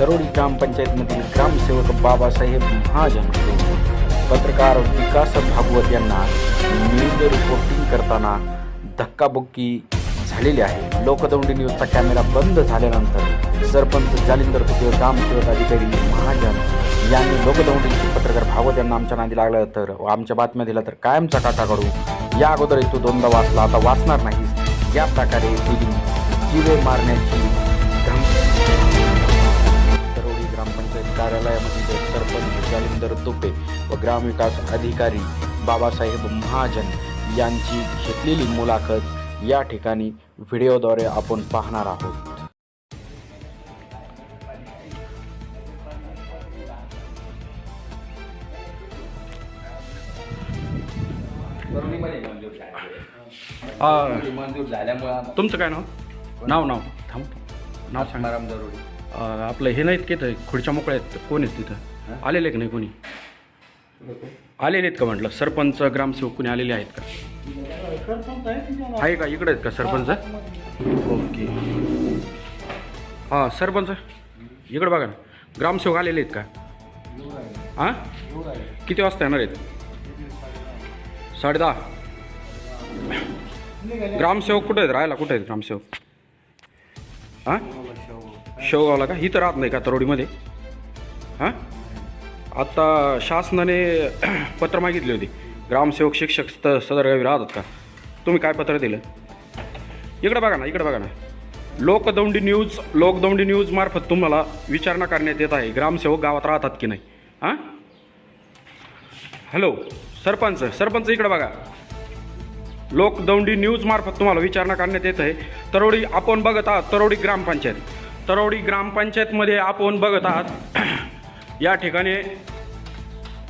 तरोडी ग्रामपंचायतमधील ग्रामसेवक बाबासाहेब महाजन पत्रकार विकास भागवत यांना न्यूज रिपोर्टिंग करताना धक्काबुक्की झालेली आहे. लोकदौंडी न्यूजचा कॅमेरा बंद झाल्यानंतर सरपंच जालिंदर तुपे ग्रामसेवक अधिकारी महाजन यांनी लोकदौंडीचे पत्रकार भागवत यांना आमच्या नादी लागला तर आमच्या बातम्या दिल्या तर कायमचा काटा काढू. या अगोदर तू दोनदा वाचला आता वाचणार नाही या प्रकारे दिली जीवे मारण्याची कार्यालयामध्ये सरपंच जालिंदर तुपे व ग्रामविकास अधिकारी बाबासाहेब महाजन यांची घेतलेली मुलाखत या ठिकाणी व्हिडिओद्वारे आपण पाहणार आहोत. मंजूर झाल्यामुळं तुमचं काय नाव? नाव नाव थांब नाव सांगा. समारंभ जरुरी आपलं हे नाहीत की इथं खुर्च्या मोकळ्या आहेत. कोण आहेत तिथं? आलेले का नाही कोणी? आलेले आहेत का म्हटलं? सरपंच ग्रामसेवक कोणी आलेले आहेत का? आहे का? इकडे आहेत का सरपंच? ओके. हां सरपंच इकडे बघा ना. ग्रामसेवक आलेले आहेत का? हां? किती वाजता येणार आहेत? साडे दहा ग्रामसेवक कुठे आहेत? राहायला कुठे आहेत ग्रामसेवक? हां? शेवगावला का? इथं राहत नाही का तरोडीमध्ये? हां? आता शासनाने पत्र मागितले होते. ग्रामसेवक शिक्षक स्त सदरगावी राहतात का? तुम्ही काय पत्र दिलं? इकडं बघा ना इकडं बघा ना. लोकदौंडी न्यूज लोकदौंडी न्यूजमार्फत तुम्हाला विचारणा करण्यात येत आहे. ग्रामसेवक गावात राहतात की नाही? हां? हॅलो सरपंच सरपंच इकडं बघा. लोकदौंडी न्यूजमार्फत तुम्हाला विचारणा करण्यात येत आहे. तरोडी आपण बघत आहात तरोडी ग्रामपंचायत. तरवडी ग्रामपंचायतमध्ये आपण बघत आहात. या ठिकाणी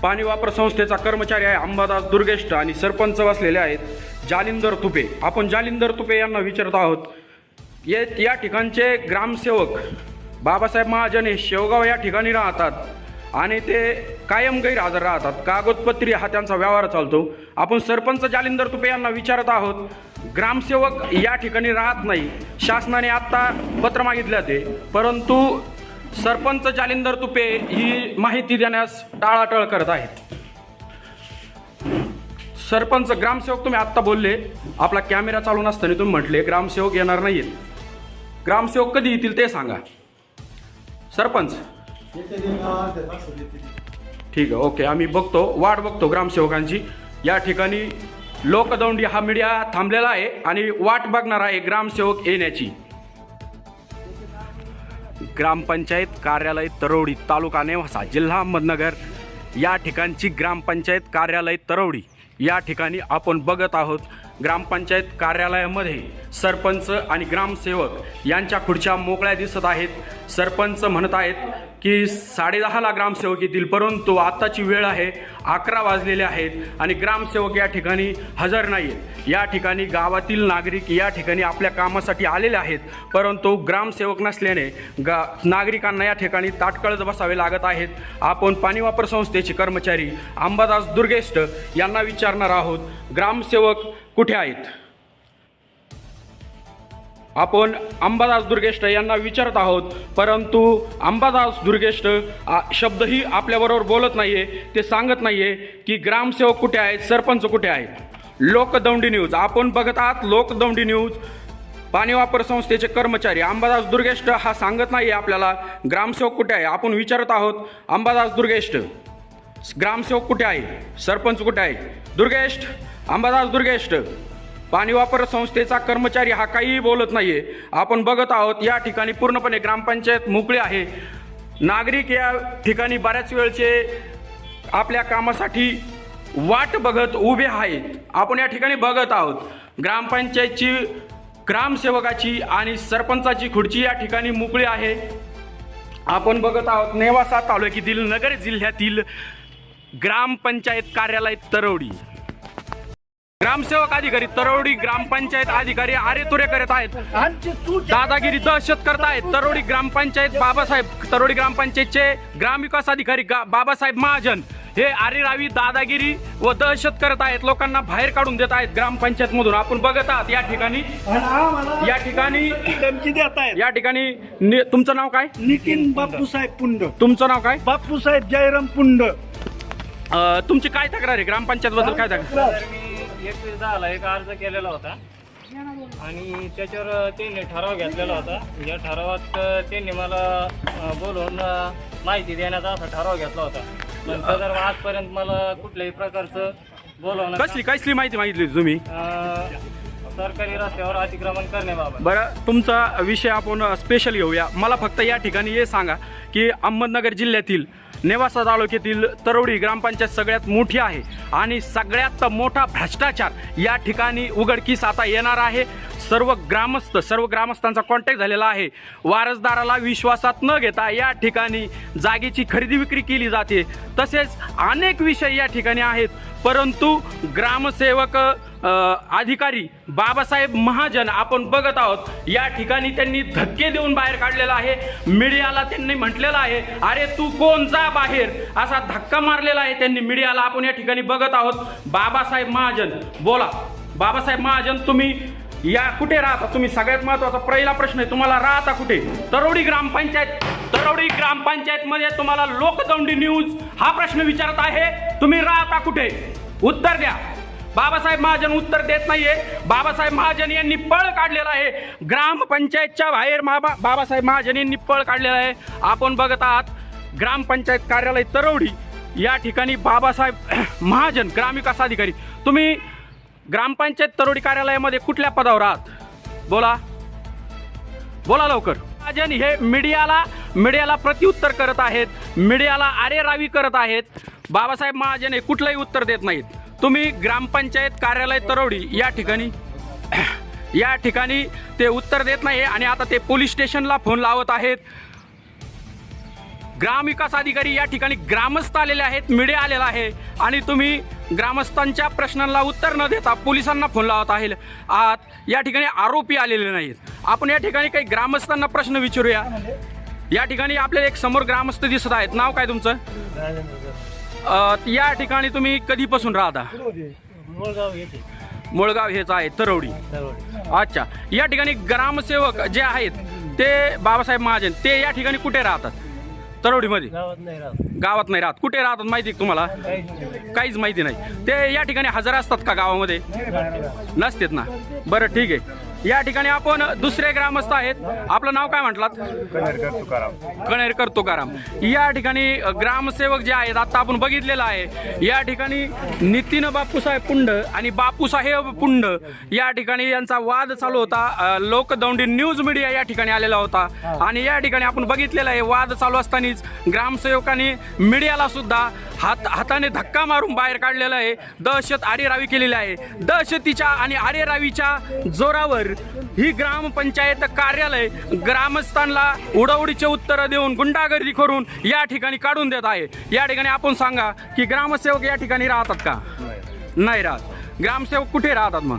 पाणी वापर संस्थेचा कर्मचारी आहे अंबादास दुर्गेष्ट आणि सरपंच बसलेले आहेत जालिंदर तुपे. आपण जालिंदर तुपे यांना विचारत आहोत. ये या ठिकाणचे ग्रामसेवक बाबासाहेब महाजन हे शेवगाव या ठिकाणी राहतात आणि ते कायम गैरहजर राहतात. कागदपत्री हा त्यांचा व्यवहार चालतो. आपण सरपंच जालिंदर तुपे यांना विचारत आहोत. ग्रामसेवक या ठिकाणी राहत नाही. शासनाने आत्ता पत्र मागितले ते. परंतु सरपंच जालिंदर तुपे ही माहिती देण्यास टाळाटाळ करत आहेत. सरपंच ग्रामसेवक तुम्ही आत्ता बोलले. आपला कॅमेरा चालू नसताना तुम्ही म्हटले ग्रामसेवक येणार नाहीत. ग्रामसेवक कधी येतील ते सांगा. सरपंच. ठीक आहे ओके. आम्ही बघतो वाट बघतो ग्रामसेवकांची. या ठिकाणी लोकदौंडी हा मीडिया थांबलेला आहे आणि वाट बघणार आहे ग्रामसेवक येण्याची. ग्रामपंचायत कार्यालय तरवडी तालुका नेवासा जिल्हा अहमदनगर. या ठिकाणची ग्रामपंचायत कार्यालय तरवडी या ठिकाणी आपण बघत आहोत ग्रामपंचायत कार्यालयामध्ये सरपंच आणि ग्रामसेवक यांच्या खुर्च्या मोकळ्या दिसत आहेत. सरपंच म्हणत आहेत की साडेदहाला ग्रामसेवक येतील परंतु आत्ताची वेळ आहे. अकरा वाजलेले आहेत आणि ग्रामसेवक या ठिकाणी हजर नाही आहेत या ठिकाणी गावातील नागरिक या ठिकाणी आपल्या कामासाठी आलेले आहेत. परंतु ग्रामसेवक नसल्याने गा नागरिकांना या ठिकाणी ताटकळत बसावे लागत आहेत. आपण पाणी वापर संस्थेचे कर्मचारी अंबादास दुर्गेष्ट यांना विचारणार आहोत. ग्रामसेवक कुठे आहेत? आपण अंबादास दुर्गेष्ट यांना विचारत आहोत परंतु अंबादास दुर्गेष्ट शब्दही आपल्याबरोबर बोलत नाही आहे ते सांगत नाही आहे की ग्रामसेवक कुठे आहेत सरपंच कुठे आहेत. लोकदौंडी न्यूज आपण बघत आहात लोकदौंडी न्यूज पाणी वापर संस्थेचे कर्मचारी. अंबादास दुर्गेष्ट हा सांगत नाही आपल्याला ग्रामसेवक कुठे आहे आपण विचारत आहोत अंबादास दुर्गेष्ट ग्रामसेवक कुठे आहे सरपंच कुठे आहे? दुर्गेष्ट अंबादास दुर्गेष्ट पाणी वापर संस्थेचा कर्मचारी हा काहीही बोलत नाहीये. आपण बघत आहोत या ठिकाणी पूर्णपणे ग्रामपंचायत मोकळी आहे. नागरिक या ठिकाणी बऱ्याच वेळचे आपल्या कामासाठी वाट बघत उभे आहेत. आपण या ठिकाणी बघत आहोत ग्रामपंचायतची ग्रामसेवकाची आणि सरपंचाची खुर्ची या ठिकाणी मोकळी आहे. आपण बघत आहोत नेवासा तालुक्यातील नगर जिल्ह्यातील ग्रामपंचायत कार्यालय तरवडी ग्रामसेवक अधिकारी तरवडी ग्रामपंचायत अधिकारी आरे तुरे करत आहेत. दादागिरी दहशत करत आहेत. तरवडी ग्रामपंचायत बाबासाहेब तरवडी ग्रामपंचायतचे ग्रामविकास अधिकारी बाबासाहेब महाजन हे आरेरावी दादागिरी व दहशत करत आहेत. लोकांना बाहेर काढून देत आहेत ग्रामपंचायत मधून आपण बघत आहात या ठिकाणी. या ठिकाणी धमकी देत आहेत. या ठिकाणी नि- तुमचं नाव काय? नितीन बापूसाहेब पुंड. तुमचं नाव काय? बापूसाहेब जयराम पुंड. अं, तुमची काय तक्रार आहे? ग्रामपंचायत बद्दल काय तक्रार. एकवीस दहाला एक अर्ज केलेला होता. आणि त्याच्यावर त्यांनी ठराव घेतलेला होता. या ठरावात त्यांनी मला अ, बोलवून अ, माहिती देण्याचा असा ठराव घेतला होता. पण सदर आजपर्यंत मला कुठल्याही प्रकारचं बोलवणं कसली कसली माहिती मागितली होती तुम्ही? अ, सरकारी रस्त्यावर अतिक्रमण करण्याबाबत. बरं तुमचा विषय आपण स्पेशल घेऊया. मला फक्त या ठिकाणी हे सांगा की अहमदनगर जिल्ह्यातील नेवासा तालुक्यातील तरवडी ग्रामपंचायत सगळ्यात मोठी आहे आणि सगळ्यात मोठा भ्रष्टाचार या ठिकाणी उघडकीस आता येणार आहे. सर्व ग्रामस्थ सर्व ग्रामस्थांचा कॉन्टॅक्ट झालेला आहे. वारसदाराला विश्वासात न घेता या ठिकाणी जागेची खरेदी विक्री केली जाते. तसेच अनेक विषय या ठिकाणी आहेत. परंतु ग्रामसेवक अधिकारी बाबासाहेब महाजन आपण बघत आहोत या ठिकाणी त्यांनी धक्के देऊन बाहेर काढलेला आहे. मीडियाला त्यांनी म्हटलेलं आहे अरे तू कोण? जा बाहेर. असा धक्का मारलेला आहे त्यांनी मीडियाला. आपण या ठिकाणी बघत आहोत बाबासाहेब महाजन. बोला बाबासाहेब महाजन तुम्ही या कुठे राहता? तुम्ही सगळ्यात महत्त्वाचा पहिला प्रश्न आहे तुम्हाला राहता कुठे? तरवडी ग्रामपंचायत तरवडी ग्रामपंचायत मध्ये तुम्हाला लोकदौंडी न्यूज हा प्रश्न विचारत आहे. तुम्ही राहता कुठे? उत्तर द्या. बाबासाहेब महाजन उत्तर देत नाहीये. बाबासाहेब महाजन यांनी पळ काढलेला आहे. ग्रामपंचायतच्या बाहेर बाबा बाबासाहेब महाजन यांनी पळ काढलेला आहे. आपण बघत आहात ग्रामपंचायत कार्यालय तरवडी या ठिकाणी बाबासाहेब महाजन ग्रामविकास अधिकारी. तुम्ही ग्रामपंचायत तरोडी कार्यालयामध्ये कुठल्या पदावर आहात? बोला. बोला लवकर. महाजन हे मीडियाला मीडियाला प्रत्युत्तर करत आहेत. मीडियाला आरेरावी करत आहेत. बाबासाहेब महाजन हे कुठलंही उत्तर देत नाहीत. तुम्ही ग्रामपंचायत कार्यालय तरोडी या ठिकाणी या ठिकाणी ते उत्तर देत नाही आणि आता ते पोलीस स्टेशनला फोन लावत आहेत. ग्रामविकास अधिकारी या ठिकाणी ग्रामस्थ आलेले आहेत मीडिया आलेला आहे. आणि तुम्ही ग्रामस्थांच्या प्रश्नांना उत्तर न देता पोलिसांना फोन लावत आहे आहात या ठिकाणी आरोपी आलेले नाहीत. आपण या ठिकाणी काही ग्रामस्थांना प्रश्न विचारूया. या ठिकाणी आपल्याला एक समोर ग्रामस्थ दिसत आहेत. नाव काय तुमचं? या ठिकाणी तुम्ही कधीपासून राहता? मुळगाव हेच आहे तरवडी अच्छा. या ठिकाणी ग्रामसेवक जे आहेत ते बाबासाहेब महाजन ते या ठिकाणी कुठे राहतात? तरवडीमध्ये गावात नाही राहत. गावात नाही राहत. कुठे राहतात माहिती का तुम्हाला? काहीच माहिती नाही. ते या ठिकाणी हजर असतात का गावामध्ये? नसतेत ना. बरं ठीक आहे. या ठिकाणी आपण दुसरे ग्रामस्थ आहेत. आपलं नाव काय म्हटलात? कणेरकर तुकाराम. या ठिकाणी ग्रामसेवक जे आहेत आता आपण बघितलेलं आहे. या ठिकाणी नितीन बापूसाहेब पुंड आणि बापूसाहेब पुंड या ठिकाणी यांचा वाद चालू होता. लोकदौंडी न्यूज मीडिया या ठिकाणी आलेला होता. आणि या ठिकाणी आपण बघितलेलं आहे वाद चालू असतानाच ग्रामसेवकांनी मीडियाला सुद्धा हात हाताने धक्का मारून बाहेर काढलेला आहे. दहशत आरेरावी केलेली आहे. दहशतीच्या आणि आरेरावीच्या जोरावर ही ग्रामपंचायत कार्यालय ग्रामस्थांना उडवडीचे उत्तर देऊन गुंडागर्दी करून या ठिकाणी काढून देत आहे. या ठिकाणी आपण सांगा की ग्रामसेवक या ठिकाणी राहतात का? नाही राहत. ग्रामसेवक कुठे राहतात मग?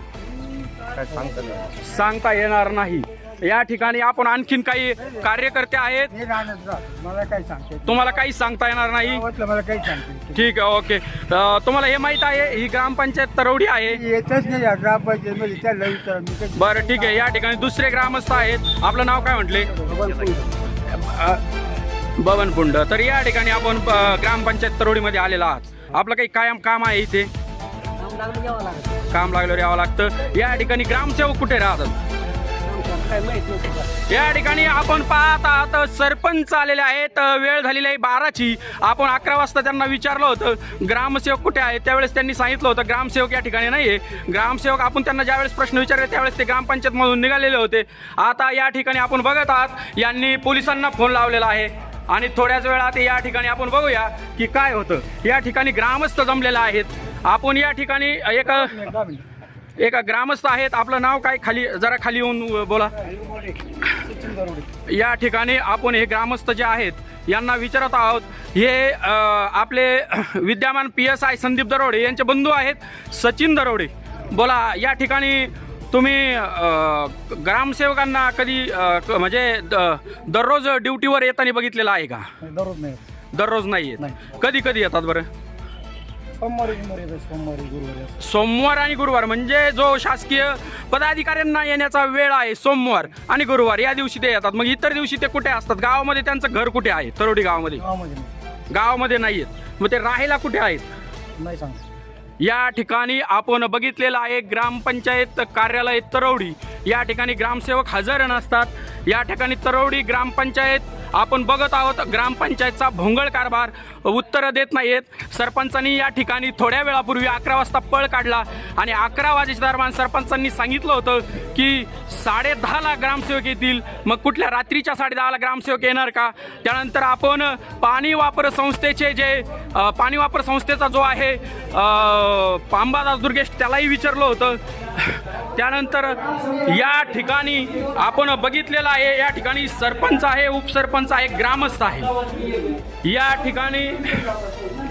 सांगता येणार नाही. या ठिकाणी आपण आणखीन काही कार्यकर्ते आहेत. मी राहणार राहत. मला काय सांगते तुम्हाला काही सांगता येणार नाही? गावातलं मला काही सांगते ठीक आहे ओके. अं, तुम्हाला हे माहीत आहे ही ग्रामपंचायत तरवडी आहे? येतच नाही या ग्रामपंचायतमध्ये त्याला विचारा मी कधी बरं ठीक आहे. या ठिकाणी दुसरे ग्रामस्थ आहेत. आपलं नाव काय म्हटले? बबनपुंड तर या ठिकाणी आपण अ, ग्रामपंचायत तरवडीमध्ये आलेला आहात. आपलं काही कायम काम आहे इथे? काम लागल्यावर यावं लागतं. या ठिकाणी ग्रामसेवक कुठे राहतात? या ठिकाणी आपण पाहत आहात सरपंच आलेले आहेत. वेळ झालेली आहे बाराची. आपण अकरा वाजता त्यांना विचारलं होतं ग्रामसेवक कुठे आहे त्यावेळेस त्यांनी सांगितलं होतं ग्रामसेवक या ठिकाणी नाही आहे ग्रामसेवक आपण त्यांना ज्यावेळेस प्रश्न विचारले त्यावेळेस ते ग्रामपंचायतमधून निघालेले होते. आता या ठिकाणी आपण बघत आहात यांनी पोलिसांना फोन लावलेला आहे. आणि थोड्याच वेळात या ठिकाणी आपण बघूया की काय होतं. या ठिकाणी ग्रामस्थ जमलेले आहेत. आपण या ठिकाणी एक एक ग्रामस्थ आहेत. आपलं नाव काय खाली जरा खाली येऊन बोला. या ठिकाणी आपण हे ग्रामस्थ जे आहेत यांना विचारत आहोत. हे आपले विद्यमान पी एस आय संदीप दरोडे यांचे बंधू आहेत. सचिन दरोडे. बोला या ठिकाणी तुम्ही ग्रामसेवकांना कधी म्हणजे दररोज ड्युटीवर येताना बघितलेलं आहे का? दररोज नाही दररोज नाही येत. कधी कधी येतात बरं? सोमवारी गुरुवारी येतात सोमवारी गुरुवारी असं. सोमवार आणि गुरुवार म्हणजे जो शासकीय पदाधिकाऱ्यांना येण्याचा वेळ आहे सोमवार आणि गुरुवार या दिवशी ते येतात. मग इतर दिवशी ते कुठे असतात? गावामध्ये त्यांचं घर कुठे आहे? तरोडी गावामध्ये. गावामध्ये नाही. गावामध्ये नाही आहेत मग ते राहायला कुठे आहेत? नाही सांगतो या ठिकाणी आपण बघितलेलं आहे ग्रामपंचायत कार्यालय तरवडी या ठिकाणी ग्रामसेवक हजर नसतात. या ठिकाणी तरवडी ग्रामपंचायत आपण बघत आहोत ग्रामपंचायतचा भोंगळ कारभार. उत्तरं देत नाहीत सरपंचांनी या ठिकाणी थोड्या वेळापूर्वी अकरा वाजता पळ काढला. आणि अकरा वाजेच्या दरम्यान सरपंचांनी सांगितलं होतं की साडे दहाला ग्रामसेवक येतील. मग कुठल्या रात्रीच्या साडे दहाला ग्रामसेवक येणार का? त्यानंतर आपण पाणी वापर संस्थेचे जे पाणी वापर संस्थेचा जो आहे अ, अंबादास दुर्गेश त्यालाही विचारलं होतं. त्यानंतर या ठिकाणी आपण बघितलेलं आहे या ठिकाणी सरपंच आहे उपसरपंच आहे ग्रामस्थ आहे. या ठिकाणी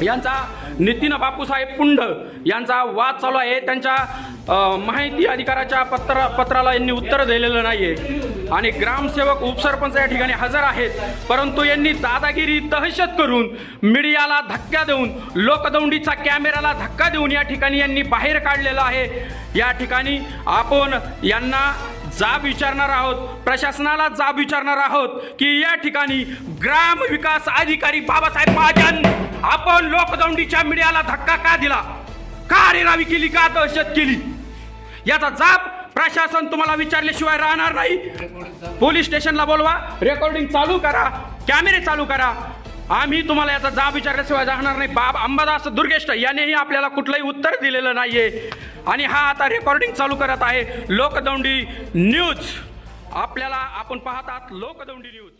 यांचा नितीन बापूसाहेब पुंड यांचा वाद चालू आहे. त्यांच्या माहिती अधिकाराच्या पत्र पत्राला यांनी उत्तर दिलेलं नाही आहे आणि ग्रामसेवक उपसरपंच या ठिकाणी हजर आहेत. परंतु यांनी दादागिरी दहशत करून मीडियाला धक्का देऊन लोकदौंडीचा कॅमेराला धक्का देऊन या ठिकाणी यांनी बाहेर काढलेलं आहे. या ठिकाणी आपण यांना जाब विचारणार आहोत प्रशासनाला जाब विचारणार आहोत की या ठिकाणी ग्राम विकास अधिकारी बाबासाहेब महाजन आपण लोकदौंडीच्या मीडियाला धक्का का दिला? का रेरावी केली का दहशत केली? याचा जाब प्रशासन तुम्हाला विचारल्याशिवाय राहणार नाही. पोलीस स्टेशनला बोलवा रेकॉर्डिंग चालू करा कॅमेरे चालू करा. आम्ही तुम्हाला याचा जाब विचारल्याशिवाय राहणार नाही. बाब अंबादास दुर्गेष्ट यानेही आपल्याला कुठलंही उत्तर दिलेलं नाहीये. आणि हा आता रेकॉर्डिंग चालू करत आहे. लोकदौंडी न्यूज. आपल्याला आपण पाहतात लोकदौंडी न्यूज.